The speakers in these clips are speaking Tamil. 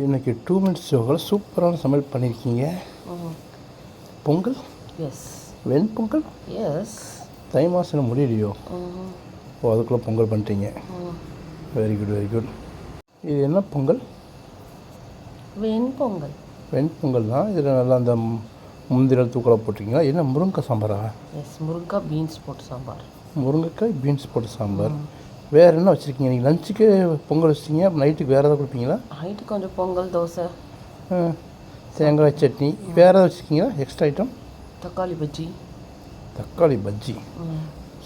இன்னைக்கு டூ மினிட்ஸ் யோகாவில் சூப்பரான சமையல் பண்ணியிருக்கீங்க பொங்கல்? எஸ் வெண்பொங்கல் எஸ் தை மாதம் முடியலையோ? ஓ அதுக்குள்ளே பொங்கல் பண்ணிட்டீங்க. வெரி குட் வெரி குட் இது என்ன பொங்கல்? வெண்பொங்கல் வெண்பொங்கல் தான் இதில் நல்லா அந்த முந்திரல் தூக்கலாக போட்டிருக்கீங்களா? என்ன முருங்கக்காய் சாம்பாரா? எஸ் முருங்கைக்காய் பீன்ஸ் போட்டு சாம்பார். முருங்கைக்காய் பீன்ஸ் போட்டு சாம்பார். வேறு என்ன வச்சுருக்கீங்க? நீங்கள் லஞ்சுக்கு பொங்கல் வச்சிட்டீங்க அப்போ நைட்டுக்கு வேறு ஏதாவது கொடுப்பீங்களா? நைட்டு கொஞ்சம் பொங்கல் தோசை. தேங்காய் சட்னி. வேறு ஏதாவது வச்சுருக்கீங்களா? எக்ஸ்ட்ரா ஐட்டம் தக்காளி பஜ்ஜி. தக்காளி பஜ்ஜி.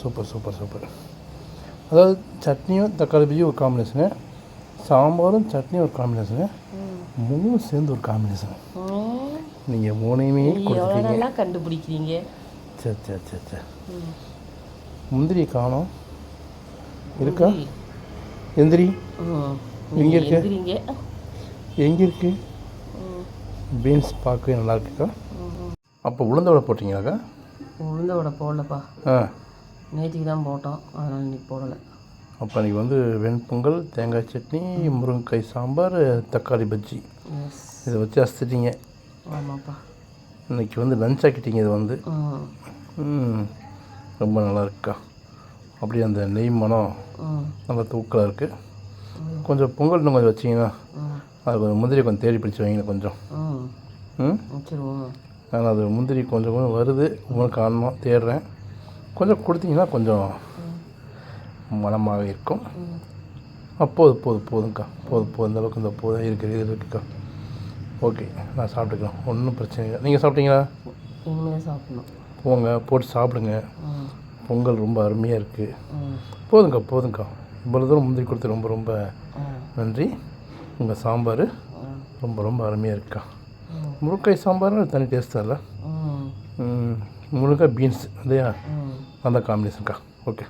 Super super super. அதாவது சட்னியும் தக்காளி பஜ்ஜியும் ஒரு காம்பினேஷனு சாம்பாரும் சட்னியும் ஒரு காம்பினேஷனு மூணும் சேர்ந்து ஒரு காம்பினேஷன். நீங்கள் மூணையுமே நல்லா கண்டுபிடிக்கிறீங்க? சரி சரி சரி சரி. முந்திரி காணோம். இருக்கா. எந்திரி. எங்க இருக்கு? எங்கே இருக்கு. பீன்ஸ் பார்க்கவே நல்லா இருக்குக்கா. அப்போ உளுந்த வடை போட்டிங்களாக்கா? உளுந்த வடை போடலப்பா. ஆ. நேற்றுக்கு தான் போட்டோம். அதனால் இன்னைக்கு போடலை. அப்போ அன்றைக்கி வந்து வெண்பொங்கல் தேங்காய் சட்னி முருங்கைக்காய் சாம்பார் தக்காளி பஜ்ஜி. இதை வச்சு அசத்திட்டீங்க ஆமாப்பா. இன்னைக்கு வந்து லஞ்ச் ஆக்கிட்டீங்க இது வந்து. ரொம்ப நல்லா இருக்குக்கா அப்படியே அந்த நெய் மனம் நல்லா தூக்கலாக இருக்குது கொஞ்சம் பொங்கல் இன்னும் கொஞ்சம் வச்சிங்கன்னா அது கொஞ்சம் முந்திரி கொஞ்சம் தேடி பிடிச்சி வைங்க கொஞ்சம். ம். ஆனால் அது முந்திரி கொஞ்சம் கொஞ்சம் வருது. உங்களுக்கு காரணமாக தேடுறேன். கொஞ்சம் கொடுத்தீங்கன்னா கொஞ்சம் மனமாக இருக்கும். ம் அப்போது போதும் போதும்க்கா போதும் போதும் இந்த அளவுக்கு இந்த போதும் இருக்குது இது இருக்குக்கா. ஓகே நான் சாப்பிட்டுக்கிறேன். ஒன்றும் பிரச்சனை இல்லை. நீங்கள் சாப்பிட்டீங்களா? இனிமேல் சாப்பிடணும். போங்க போட்டு சாப்பிடுங்க. பொங்கல் ரொம்ப அருமையாக இருக்குது போதுங்க்கா போதுங்க்கா இவ்வளோ தூரம் முந்திரி கொடுத்து ரொம்ப ரொம்ப நன்றி. உங்கள் சாம்பார் ரொம்ப ரொம்ப அருமையாக இருக்கா. ம். முருங்காய் சாம்பார் தனி டேஸ்ட்டாக இல்லை ம். முருங்காய் பீன்ஸ் இல்லையா? ம். அந்த காம்பினேஷன்க்கா ஓகே